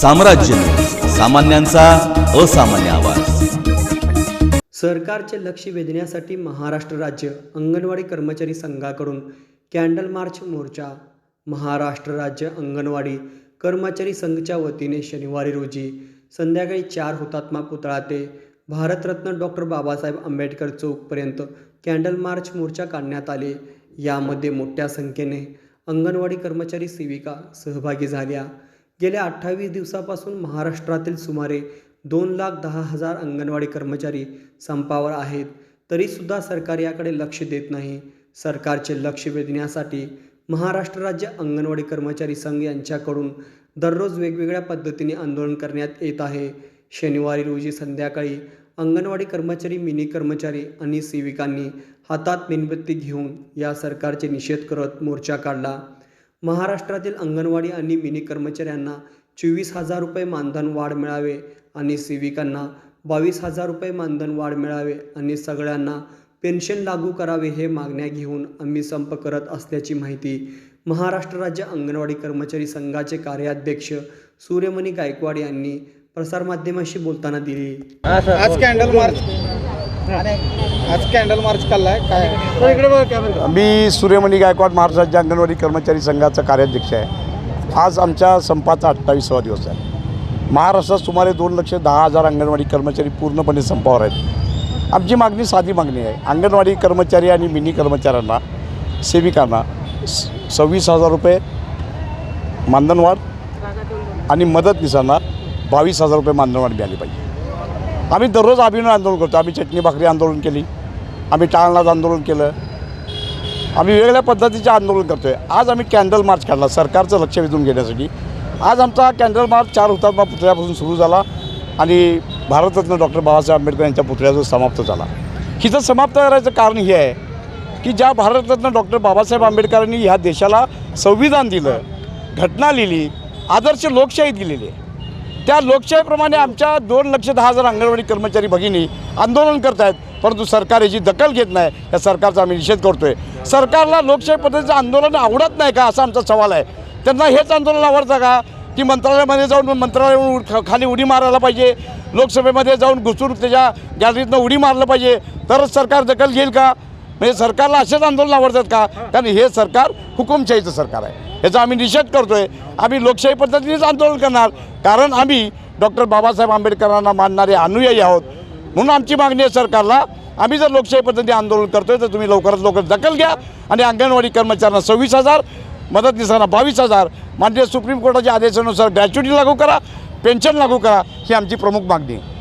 साम्राज्य सामान्यांचा असामान्य आवाज. सरकारचे लक्ष वेधण्यासाठी महाराष्ट्र राज्य अंगणवाडी कर्मचारी संघाकडून कॅन्डल मार्च मोर्चा महाराष्ट्र राज्य अंगणवाडी कर्मचारी संघच्या वतीने शनिवारी रोजी संध्याकाळी चार हुतात्मा पुतळा ते भारतरत्न डॉक्टर बाबासाहेब आंबेडकर चौकपर्यंत कॅन्डल मार्च मोर्चा काढण्यात आले. यामध्ये मोठ्या संख्येने अंगणवाडी कर्मचारी सेविका सहभागी झाल्या. गेल्या अठ्ठावीस दिवसापासून महाराष्ट्रातील सुमारे दोन लाख दहा हजार अंगणवाडी कर्मचारी संपावर आहेत. तरीसुद्धा सरकार याकडे लक्ष देत नाही. सरकारचे लक्ष वेधण्यासाठी महाराष्ट्र राज्य अंगणवाडी कर्मचारी संघ यांच्याकडून दररोज वेगवेगळ्या पद्धतीने आंदोलन करण्यात येत आहे. शनिवारी रोजी संध्याकाळी अंगणवाडी कर्मचारी मिनी कर्मचारी आणि सेविकांनी हातात मेणबत्ती घेऊन या सरकारचे निषेध करत मोर्चा काढला. महाराष्ट्रातील अंगणवाडी आणि मिनी कर्मचाऱ्यांना चोवीस हजार रुपये मानधन वाढ मिळावे आणि सेविकांना बावीस हजार रुपये मानधन वाढ मिळावे आणि सगळ्यांना पेन्शन लागू करावे हे मागण्या घेऊन आम्ही संप करत असल्याची माहिती महाराष्ट्र राज्य अंगणवाडी कर्मचारी संघाचे कार्याध्यक्ष सूर्यमणी गायकवाड यांनी प्रसारमाध्यमाशी बोलताना दिली. आज कॅन्डल मार्च आज कॅन्डल मार्च काढलाय काय? इकडे बघा कॅमेरा मी सूर्यमणी गायकवाड महाराष्ट्र राज्य अंगणवाडी कर्मचारी संघाचा कार्याध्यक्ष आहे. आज आमच्या संपाचा अठ्ठावीसावा दिवस आहे. महाराष्ट्रात सुमारे दोन लक्ष दहा हजार अंगणवाडी कर्मचारी पूर्णपणे संपावर आहेत. आमची मागणी साधी मागणी आहे. अंगणवाडी कर्मचारी आणि मिनी कर्मचाऱ्यांना सेविकांना स सव्वीस हजार रुपये मानधनवाढ आणि मदतनीसांना बावीस हजार रुपये मानधनवाढ मिळाली पाहिजे. आम्ही दररोज अभिनय आंदोलन करतो. आम्ही चटणी भाकरी आंदोलन केली. आम्ही टाळणाज आंदोलन केलं. आम्ही वेगवेगळ्या पद्धतीचे आंदोलन करतो आहे आज आम्ही कॅन्डल मार्च काढला सरकारचं लक्ष वेधून घेण्यासाठी. आज आमचा कॅन्डल मार्च चार हुतात्मा पुतळ्यापासून सुरू झाला आणि भारतरत्न डॉक्टर बाबासाहेब आंबेडकर यांच्या पुतळ्याचं समाप्त झाला. हिचं समाप्त करायचं कारण हे आहे की ज्या भारतरत्न डॉक्टर बाबासाहेब आंबेडकरांनी ह्या देशाला संविधान दिलं घटना लिहिली आदर्श लोकशाही दिलेली आहे. त्या लोकशाहीप्रमाणे आमच्या दोन लक्ष दहा हजार अंगणवाडी कर्मचारी भगिनी आंदोलन करत आहेत परंतु सरकार याची दखल घेत नाही. या सरकारचा आम्ही निषेध करतो आहे सरकारला लोकशाही पद्धतीचं आंदोलन आवडत नाही का? असा आमचा सवाल आहे. त्यांना हेच आंदोलन आवडतं का? की मंत्रालयामध्ये जाऊन मंत्रालयावरून खाली उडी मारायला पाहिजे. लोकसभेमध्ये जाऊन घुसून त्याच्या गॅलरीतनं उडी मारलं पाहिजे. तरच सरकार दखल घेईल का? म्हणजे सरकारला असेच आंदोलन आवडतात का? कारण हे सरकार हुकुमशाहीचं सरकार आहे. याचा आम्ही निषेध करतो आहे आम्ही लोकशाही पद्धतीनेच आंदोलन करणार. कारण आम्ही डॉक्टर बाबासाहेब आंबेडकरांना मानणारे अनुयायी आहोत. म्हणून आमची मागणी आहे सरकारला आम्ही जर लोकशाही पद्धतीने आंदोलन करतोय तर तुम्ही लवकरात लवकर दखल घ्या. आणि अंगणवाडी कर्मचाऱ्यांना सव्वीस हजार मदतनीसांना बावीस हजार माननीय सुप्रीम कोर्टाच्या आदेशानुसार ग्रॅच्युटी लागू करा पेन्शन लागू करा ही आमची प्रमुख मागणी आहे.